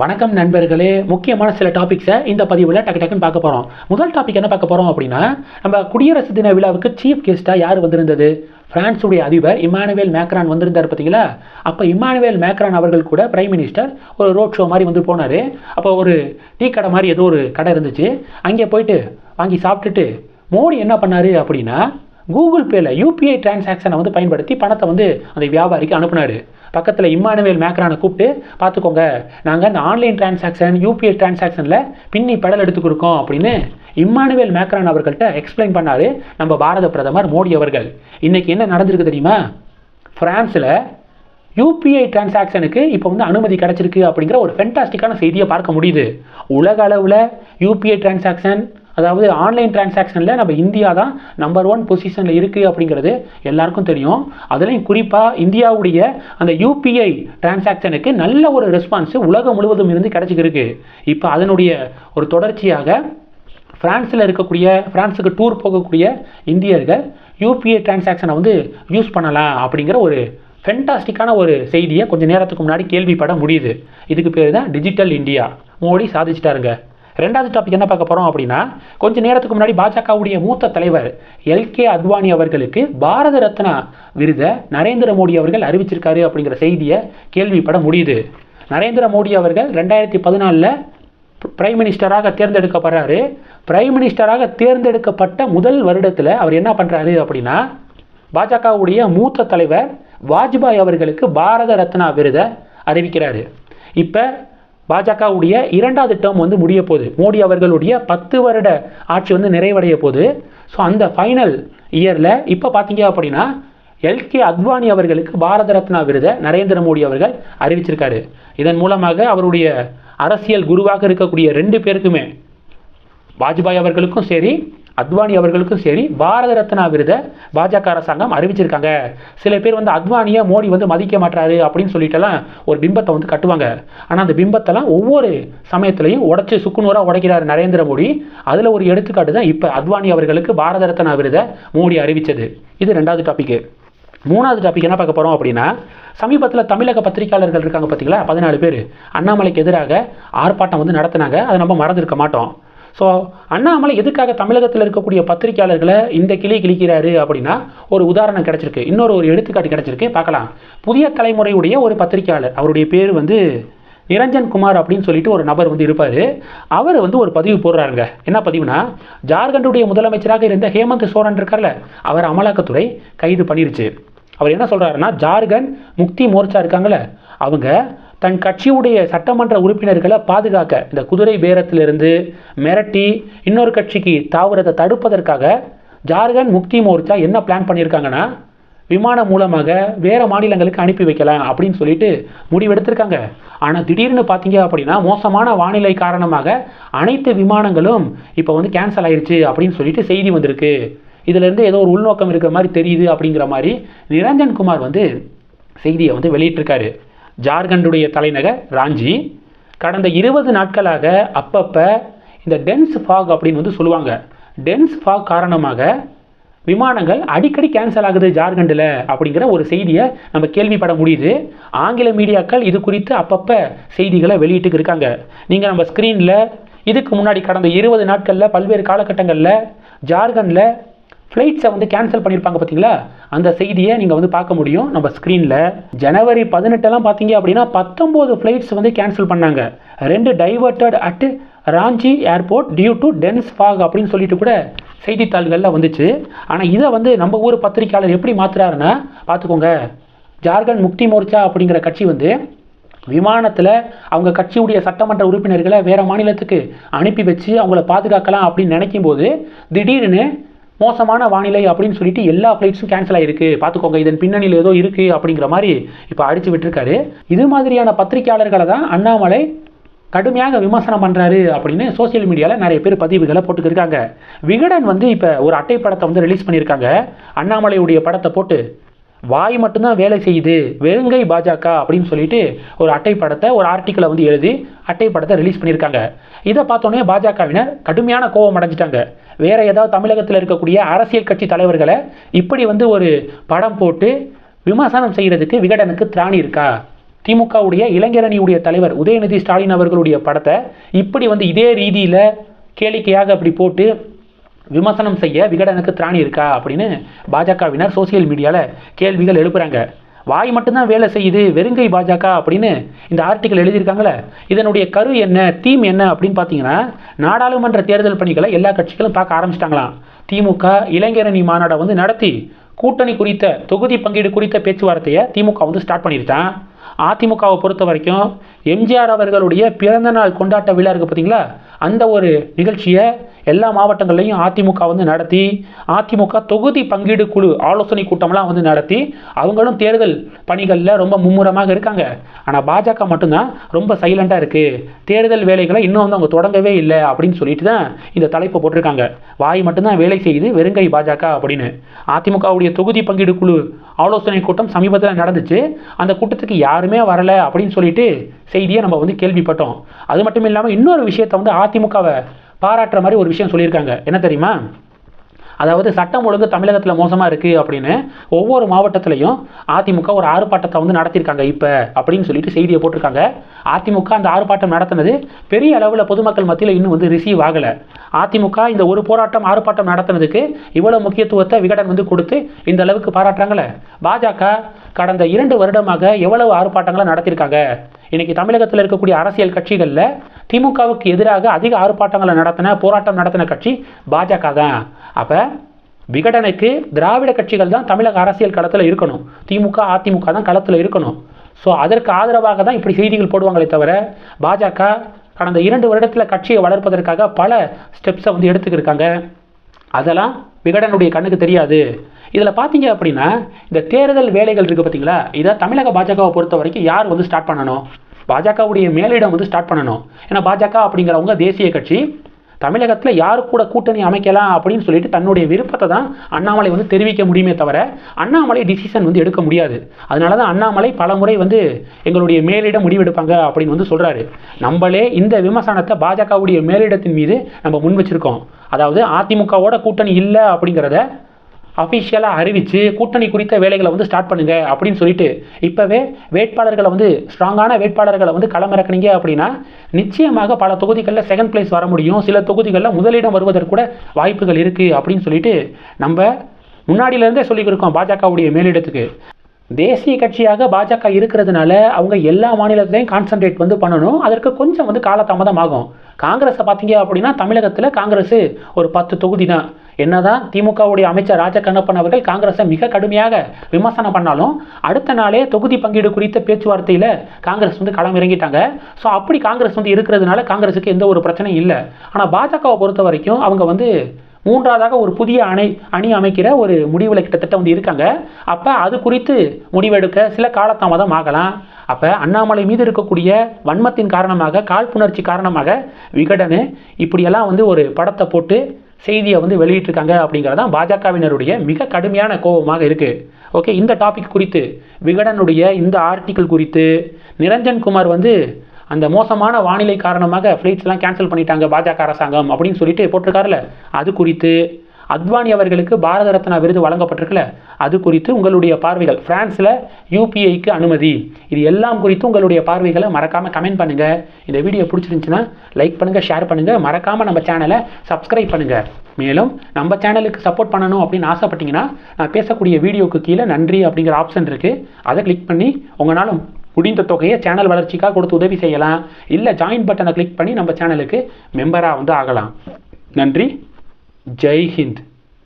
வணக்கம் நண்பர்களே. முக்கியமான சில டாபிக்ஸை இந்த பதிவில் டக்கு டக்குன்னு பார்க்க போகிறோம் முதல் டாபிக் என்ன பார்க்க போகிறோம் அப்படின்னா நம்ம குடியரசு தின விழாவுக்கு சீஃப் கெஸ்ட்டாக யார் வந்திருந்தது? பிரான்ஸுடைய அதிபர் இமானுவேல் மேக்ரான் வந்திருந்தார் பார்த்தீங்களா? அப்போ இமானுவேல் மேக்ரான் அவர்கள் கூட பிரைம் மினிஸ்டர் ஒரு ரோட் ஷோ மாதிரி வந்து போனார். அப்போ ஒரு டீ கடை மாதிரி ஏதோ ஒரு கடை இருந்துச்சு. அங்கே போயிட்டு வாங்கி சாப்பிட்டுட்டு மோடி என்ன பண்ணார் அப்படின்னா கூகுள் பேல யூபிஐ டிரான்சாக்ஷனை வந்து பயன்படுத்தி பணத்தை வந்து அந்த வியாபாரிக்கு அனுப்புனார். பக்கத்தில் இம்மானுவேல் மேக்ரானை கூப்பிட்டு பார்த்துக்கோங்க நாங்கள் இந்த ஆன்லைன் டிரான்சாக்ஷன் யூபிஐ டிரான்சாக்ஷனில் பின்னி பெடல் எடுத்து கொடுக்கோம் அப்படின்னு இம்மானுவேல் மேக்ரான் அவர்கள்ட்ட எக்ஸ்பிளைன் பண்ணார் நம்ம பாரத பிரதமர் மோடி அவர்கள். இன்றைக்கி என்ன நடந்திருக்கு தெரியுமா? பிரான்ஸில் யூபிஐ டிரான்சாக்ஷனுக்கு இப்போ வந்து அனுமதி கிடச்சிருக்கு அப்படிங்கிற ஒரு ஃபென்டாஸ்டிக்கான செய்தியை பார்க்க முடியுது. உலக அளவில் யூபிஐ டிரான்சாக்ஷன் அதாவது ஆன்லைன் டிரான்சாக்ஷனில் நம்ம இந்தியா தான் நம்பர் ஒன் பொசிஷனில் இருக்குது அப்படிங்கிறது எல்லாருக்கும் தெரியும். அதுலேயும் குறிப்பாக இந்தியாவுடைய அந்த யூபிஐ டிரான்சாக்ஷனுக்கு நல்ல ஒரு ரெஸ்பான்ஸு உலகம் முழுவதும் இருந்து கிடச்சிக்கிருக்கு. இப்போ அதனுடைய ஒரு தொடர்ச்சியாக ஃப்ரான்ஸில் இருக்கக்கூடிய ஃப்ரான்ஸுக்கு டூர் போகக்கூடிய இந்தியர்கள் யூபிஐ டிரான்சாக்ஷனை வந்து யூஸ் பண்ணலாம் அப்படிங்கிற ஒரு ஃபென்டாஸ்டிக்கான ஒரு செய்தியை கொஞ்சம் நேரத்துக்கு முன்னாடி கேள்விப்பட முடியுது. இதுக்கு பேர் தான் டிஜிட்டல் இந்தியா மோடி சாதிச்சிட்டாருங்க. ரெண்டாவது டாபிக் என்ன பார்க்க போகிறோம் அப்படின்னா கொஞ்ச நேரத்துக்கு முன்னாடி பாஜகவுடைய மூத்த தலைவர் எல்கே அத்வானி அவர்களுக்கு பாரத ரத்னா விருதை நரேந்திர மோடி அவர்கள் அறிவிச்சிருக்காரு அப்படிங்கிற செய்தியை கேள்விப்பட முடியுது. நரேந்திர மோடி அவர்கள் ரெண்டாயிரத்தி பதினாலில் பிரைம் மினிஸ்டராக தேர்ந்தெடுக்கப்படுறாரு. பிரைம் மினிஸ்டராக தேர்ந்தெடுக்கப்பட்ட முதல் வருடத்தில் அவர் என்ன பண்ணுறாரு அப்படின்னா பாஜகவுடைய மூத்த தலைவர் வாஜ்பாய் அவர்களுக்கு பாரத ரத்னா விருதை அறிவிக்கிறாரு. இப்போ பாஜகவுடைய இரண்டாவது டேர்ம் வந்து முடிய போகுது. மோடி அவர்களுடைய பத்து வருட ஆட்சி வந்து நிறைவடைய போகுது. ஸோ அந்த ஃபைனல் இயரில் இப்போ பார்த்தீங்க அப்படின்னா எல்கே அத்வானி அவர்களுக்கு பாரத ரத்னா விருதை நரேந்திர மோடி அவர்கள் அறிவிச்சிருக்காரு. இதன் மூலமாக அவருடைய அரசியல் குருவாக இருக்கக்கூடிய ரெண்டு பேருக்குமே வாஜ்பாய் அவர்களுக்கும் சரி அத்வானி அவர்களுக்கும் சரி பாரத ரத்னா விருதை பாஜக அரசாங்கம் அறிவிச்சிருக்காங்க. சில பேர் வந்து அத்வானியை மோடி வந்து மதிக்க மாட்டாரு அப்படின்னு சொல்லிட்டுலாம் ஒரு பிம்பத்தை வந்து கட்டுவாங்க. ஆனால் அந்த பிம்பத்தெல்லாம் ஒவ்வொரு சமயத்திலையும் உடச்சி சுக்குநூறாக உடைக்கிறார் நரேந்திர மோடி. அதில் ஒரு எடுத்துக்காட்டு தான் இப்போ அத்வானி அவர்களுக்கு பாரத ரத்னா விருதை மோடி அறிவித்தது இது ரெண்டாவது டாபிக்கு மூணாவது டாபிக் என்ன பார்க்க போகிறோம் அப்படின்னா சமீபத்தில் தமிழக பத்திரிகையாளர்கள் இருக்காங்க பார்த்தீங்களா பதினாலு பேர். அண்ணாமலைக்கு எதிராக ஆர்ப்பாட்டம் வந்து நடத்தினாங்க. அதை நம்ம மறந்துருக்க மாட்டோம். ஸோ அண்ணாமலை எதுக்காக தமிழகத்தில் இருக்கக்கூடிய பத்திரிகையாளர்களை இந்த கிளி கிழிக்கிறாரு அப்படின்னா ஒரு உதாரணம் கிடச்சிருக்கு. இன்னொரு ஒரு எடுத்துக்காட்டு கிடச்சிருக்கு. பார்க்கலாம். புதிய தலைமுறையுடைய ஒரு பத்திரிகையாளர். அவருடைய பேர் வந்து நிரஞ்சன் குமார் அப்படின்னு சொல்லிட்டு ஒரு நபர் வந்து இருப்பார். அவர் வந்து ஒரு பதிவு போடுறாருங்க. என்ன பதிவுனா ஜார்க்கண்டுடைய முதலமைச்சராக இருந்த ஹேமந்த் சோரன் இருக்கார்ல அவர் அமலாக்கத்துறை கைது பண்ணிருச்சு. அவர் என்ன சொல்கிறாருன்னா ஜார்க்கண்ட் முக்தி மோர்ச்சா இருக்காங்களே அவங்க தன் கட்சியுடைய சட்டமன்ற உறுப்பினர்களை பாதுகாக்க இந்த குதிரை பேரத்திலிருந்து மிரட்டி இன்னொரு கட்சிக்கு தாவரத்தை தடுப்பதற்காக ஜார்க்கண்ட் முக்தி மோர்ச்சா என்ன பிளான் பண்ணியிருக்காங்கன்னா விமானம் மூலமாக வேறு மாநிலங்களுக்கு அனுப்பி வைக்கலாம் அப்படின்னு சொல்லிட்டு முடிவெடுத்திருக்காங்க. ஆனால் திடீர்னு பார்த்தீங்க அப்படின்னா மோசமான வானிலை காரணமாக அனைத்து விமானங்களும் இப்போ வந்து கேன்சல் ஆயிடுச்சு அப்படின்னு சொல்லிட்டு செய்தி வந்திருக்கு. இதிலேருந்து ஏதோ ஒரு உள்நோக்கம் இருக்கிற மாதிரி தெரியுது அப்படிங்கிற மாதிரி நிரஞ்சன் குமார் வந்து செய்தியை வந்து வெளியிட்டிருக்காரு. ஜார்க்கண்டுடைய தலைநகர் ராஞ்சி கடந்த இருபது நாட்களாக அப்பப்போ இந்த டென்ஸ் ஃபாக் அப்படின்னு வந்து சொல்லுவாங்க. டென்ஸ் ஃபாக் காரணமாக விமானங்கள் அடிக்கடி கேன்சல் ஆகுது ஜார்க்கண்டில் அப்படிங்கிற ஒரு செய்தியை நம்ம கேள்விப்பட முடியுது. ஆங்கில மீடியாக்கள் இது குறித்து அப்பப்போ செய்திகளை வெளியிட்டு இருக்காங்க. நீங்கள் நம்ம ஸ்க்ரீனில் இதுக்கு முன்னாடி கடந்த இருபது நாட்களில் பல்வேறு காலகட்டங்களில் ஜார்க்கண்டில் ஃப்ளைட்ஸை வந்து கேன்சல் பண்ணியிருப்பாங்க பார்த்தீங்களா அந்த செய்தியை நீங்கள் வந்து பார்க்க முடியும். நம்ம ஸ்க்ரீனில் ஜனவரி பதினெட்டெல்லாம் பார்த்தீங்க அப்படின்னா பத்தொம்போது ஃப்ளைட்ஸ் வந்து கேன்சல் பண்ணாங்க. ரெண்டு diverted at Ranchi airport due to dense fog அப்படின்னு சொல்லிட்டு கூட செய்தித்தாள்களில் வந்துச்சு. ஆனால் இதை வந்து நம்ம ஊர் பத்திரிக்கையாளர் எப்படி மாற்றுறாருன்னா பார்த்துக்கோங்க. ஜார்க்கண்ட் முக்தி மோர்ச்சா அப்படிங்கிற கட்சி வந்து விமானத்தில் அவங்க கட்சியுடைய சட்டமன்ற உறுப்பினர்களை வேறு மாநிலத்துக்கு அனுப்பி வச்சு அவங்கள பாதுகாக்கலாம் அப்படின்னு நினைக்கும் போது திடீர்னு மோசமான வானிலை அப்படின்னு சொல்லிட்டு எல்லா ஃப்ளைட்ஸும் கேன்சல் ஆகிருக்கு பார்த்துக்கோங்க இதன் பின்னணியில் ஏதோ இருக்குது அப்படிங்கிற மாதிரி இப்போ அடித்து விட்டுருக்காரு. இது மாதிரியான பத்திரிகையாளர்களை தான் அண்ணாமலை கடுமையாக விமர்சனம் பண்ணுறாரு அப்படின்னு சோசியல் மீடியாவில் நிறைய பேர் பதிவுகளை போட்டுக்கிருக்காங்க. விகடன் வந்து இப்போ ஒரு அட்டை படத்தை வந்து ரிலீஸ் பண்ணியிருக்காங்க அண்ணாமலையுடைய படத்தை போட்டு வாய் மட்டும்தான் வேலை செய்யுது. வெறுங்கை பாஜக அப்படின்னு சொல்லிட்டு ஒரு அட்டை படத்தை ஒரு ஆர்டிக்கலை வந்து எழுதி அட்டை படத்தை ரிலீஸ் பண்ணியிருக்காங்க. இதை பார்த்தோன்னே பாஜகவினர் கடுமையான கோபம் அடைஞ்சிட்டாங்க. வேற ஏதாவது தமிழகத்தில் இருக்கக்கூடிய அரசியல் கட்சி தலைவர்களை இப்படி வந்து ஒரு படம் போட்டு விமர்சனம் செய்கிறதுக்கு விகடனுக்கு திராணி இருக்கா? திமுகவுடைய இளைஞரணியுடைய தலைவர் உதயநிதி ஸ்டாலின் அவர்களுடைய படத்தை இப்படி வந்து இதே ரீதியில் கேளிக்கையாக அப்படி போட்டு விமர்சனம் செய்ய விகடனுக்கு திராணி இருக்கா அப்படின்னு பாஜகவினர் சோசியல் மீடியாவில் கேள்விகள் எழுப்புறாங்க. வாய் மட்டும்தான் வேலை செய்யுது வெறுங்கை பாஜக அப்படின்னு இந்த ஆர்டிக்கல் எழுதியிருக்காங்களே இதனுடைய கரு என்ன தீம் என்ன அப்படின்னு பார்த்தீங்கன்னா நாடாளுமன்ற தேர்தல் பணிகளை எல்லா கட்சிகளும் பார்க்க ஆரம்பிச்சிட்டாங்களாம். திமுக இளைஞரணி மாநாடை வந்து நடத்தி கூட்டணி குறித்த தொகுதி பங்கீடு குறித்த பேச்சுவார்த்தையை திமுக வந்து ஸ்டார்ட் பண்ணியிருக்கான் அதிமுகவை பொறுத்த வரைக்கும் எம்ஜிஆர் அவர்களுடைய பிறந்த நாள் கொண்டாட்ட விழா இருக்குது பார்த்தீங்களா அந்த ஒரு நிகழ்ச்சியை எல்லா மாவட்டங்கள்லையும் அதிமுக வந்து நடத்தி அதிமுக தொகுதி பங்கீடு குழு ஆலோசனை கூட்டம்லாம் வந்து நடத்தி அவங்களும் தேர்தல் பணிகளில் ரொம்ப மும்முரமாக இருக்காங்க. ஆனால் பாஜக மட்டும்தான் ரொம்ப சைலண்டாக இருக்குது தேர்தல் வேலைகளை இன்னும் வந்து அவங்க தொடங்கவே இல்லை அப்படின்னு சொல்லிட்டு தான் இந்த தலைப்பை போட்டிருக்காங்க. வாய் மட்டும்தான் வேலை செய்யுது வெறுங்கை பாஜக அப்படின்னு. அதிமுகவுடைய தொகுதி பங்கீடு குழு ஆலோசனை கூட்டம் சமீபத்தில் நடந்துச்சு. அந்த கூட்டத்துக்கு யாருமே வரலை அப்படின்னு சொல்லிட்டு செய்தியை நம்ம வந்து கேள்விப்பட்டோம். அது மட்டும் இல்லாமல் இன்னொரு விஷயத்தை வந்து அதிமுகவை பாராட்டுற மாதிரி ஒரு விஷயம் சொல்லியிருக்காங்க. என்ன தெரியுமா? அதாவது சட்டம் ஒழுங்கு தமிழகத்தில் மோசமாக இருக்குது அப்படின்னு ஒவ்வொரு மாவட்டத்திலையும் அதிமுக ஒரு ஆர்ப்பாட்டத்தை வந்து நடத்தியிருக்காங்க இப்போ அப்படின்னு சொல்லிட்டு செய்தியை போட்டிருக்காங்க. அதிமுக அந்த ஆர்ப்பாட்டம் நடத்தினது பெரிய அளவில் பொதுமக்கள் மத்தியில் இன்னும் வந்து ரிசீவ் ஆகலை. அதிமுக இந்த ஒரு போராட்டம் ஆர்ப்பாட்டம் நடத்தினதுக்கு இவ்வளோ முக்கியத்துவத்தை விகடன் வந்து கொடுத்து இந்த அளவுக்கு பாராட்டுறாங்களே. பாஜக கடந்த இரண்டு வருடமாக எவ்வளவு ஆர்ப்பாட்டங்களை நடத்தியிருக்காங்க? இன்னைக்கு தமிழகத்தில் இருக்கக்கூடிய அரசியல் கட்சிகளில் திமுகவுக்கு எதிராக அதிக ஆர்ப்பாட்டங்களை நடத்தின போராட்டம் நடத்தின கட்சி பாஜக தான். அப்போ விகடனுக்கு திராவிட கட்சிகள் தான் தமிழக அரசியல் களத்தில் இருக்கணும். திமுக அதிமுக தான் களத்தில் இருக்கணும். ஸோ அதற்கு ஆதரவாக தான் இப்படி செய்திகள் போடுவாங்களே தவிர பாஜக கடந்த இரண்டு வருடத்தில் கட்சியை வளர்ப்பதற்காக பல ஸ்டெப்ஸை வந்து எடுத்துக்கிருக்காங்க. அதெல்லாம் விகடனுடைய கண்ணுக்கு தெரியாது. இதில் பார்த்தீங்க அப்படின்னா இந்த தேர்தல் வேலைகள் இருக்குது பார்த்தீங்களா இதை தமிழக பாஜகவை பொறுத்த வரைக்கும் யார் வந்து ஸ்டார்ட் பண்ணணும்? பாஜகவுடைய மேலிடம் வந்து ஸ்டார்ட் பண்ணணும். ஏன்னா பாஜக அப்படிங்கிறவங்க தேசிய கட்சி தமிழகத்தில் யாரு கூட கூட்டணி அமைக்கலாம் அப்படின்னு சொல்லிட்டு தன்னுடைய விருப்பத்தை தான் அண்ணாமலை வந்து தெரிவிக்க முடியுமே தவிர அண்ணாமலை டிசிஷன் வந்து எடுக்க முடியாது. அதனால தான் அண்ணாமலை பல முறை வந்து எங்களுடைய மேலிடம் முடிவெடுப்பாங்க அப்படின்னு வந்து சொல்கிறாரு நம்மளே இந்த விமர்சனத்தை பாஜகவுடைய மேலிடத்தின் மீது நம்ம முன் வச்சிருக்கோம். அதாவது அதிமுகவோட கூட்டணி இல்லை அப்படிங்கிறத அஃபிஷியலாக அறிவித்து கூட்டணி குறித்த வேலைகளை வந்து ஸ்டார்ட் பண்ணுங்க அப்படின்னு சொல்லிட்டு இப்போவே வேட்பாளர்களை வந்து ஸ்ட்ராங்கான வேட்பாளர்களை வந்து களமிறக்குனீங்க அப்படின்னா நிச்சயமாக பல தொகுதிகளில் செகண்ட் பிளேஸ் வர முடியும். சில தொகுதிகளில் முதலிடம் வருவதற்கு கூட வாய்ப்புகள் இருக்குது அப்படின்னு சொல்லிட்டு நம்ம முன்னாடியிலேருந்தே சொல்லிக்கிருக்கோம் பாஜகவுடைய மேலிடத்துக்கு. தேசிய கட்சியாக பாஜக இருக்கிறதுனால அவங்க எல்லா மாநிலத்திலையும் கான்சன்ட்ரேட் வந்து பண்ணணும். அதற்கு கொஞ்சம் வந்து காலதாமதம் ஆகும். காங்கிரஸை பார்த்தீங்க அப்படின்னா தமிழகத்தில் காங்கிரஸ் ஒரு பத்து தொகுதி தான். என்னதான் திமுகவுடைய அமைச்சர் ராஜ கண்ணப்பன் அவர்கள் காங்கிரஸை மிக கடுமையாக விமர்சனம் பண்ணாலும் அடுத்த நாளே தொகுதி பங்கீடு குறித்த பேச்சுவார்த்தையில் காங்கிரஸ் வந்து களம் இறங்கிட்டாங்க. ஸோ அப்படி காங்கிரஸ் வந்து இருக்கிறதுனால காங்கிரஸுக்கு எந்த ஒரு பிரச்சனையும் இல்லை. ஆனால் பாஜகவை பொறுத்த வரைக்கும் அவங்க வந்து மூன்றாவதாக ஒரு புதிய அணை அணி அமைக்கிற ஒரு முடிவில் கிட்டத்தட்ட வந்து இருக்காங்க. அப்போ அது குறித்து முடிவெடுக்க சில காலதாமதம் ஆகலாம். அப்போ அண்ணாமலை மீது இருக்கக்கூடிய வன்மத்தின் காரணமாக காழ்ப்புணர்ச்சி காரணமாக விகடனு இப்படியெல்லாம் வந்து ஒரு படத்தை போட்டு செய்தியை வந்து வெளியிட்டிருக்காங்க அப்படிங்கிறதான் பாஜகவினருடைய மிக கடுமையான கோபமாக இருக்குது ஓகே இந்த டாபிக் குறித்து விகடனுடைய இந்த ஆர்டிக்கிள் குறித்து நிரஞ்சன் குமார் வந்து அந்த மோசமான வானிலை காரணமாக ஃப்ளைட்ஸ்லாம் கேன்சல் பண்ணிட்டாங்க பாஜக அரசாங்கம் அப்படின்னு சொல்லிட்டு போட்டிருக்காருல அது குறித்து அத்வானி அவர்களுக்கு பாரத ரத்னா விருது வழங்கப்பட்டிருக்குல்ல அது குறித்து உங்களுடைய பார்வைகள். ஃப்ரான்ஸில் யூபிஐக்கு அனுமதி. இது எல்லாம் குறித்து உங்களுடைய பார்வைகளை மறக்காமல் கமெண்ட் பண்ணுங்கள் இந்த வீடியோ பிடிச்சிருந்துச்சுன்னா லைக் பண்ணுங்கள் ஷேர் பண்ணுங்கள் மறக்காமல் நம்ம சேனலை சப்ஸ்கிரைப் பண்ணுங்கள் மேலும் நம்ம சேனலுக்கு சப்போர்ட் பண்ணணும் அப்படின்னு ஆசைப்பட்டீங்கன்னா நான் பேசக்கூடிய வீடியோக்கு கீழே நன்றி அப்படிங்கிற ஆப்ஷன் இருக்குது அதை கிளிக் பண்ணி உங்களால் முடிந்த தொகையை சேனல் வளர்ச்சிக்காக கொடுத்து உதவி செய்யலாம். இல்லை ஜாயின் பட்டனை கிளிக் பண்ணி நம்ம சேனலுக்கு மெம்பராக வந்து ஆகலாம். நன்றி. Jai Hind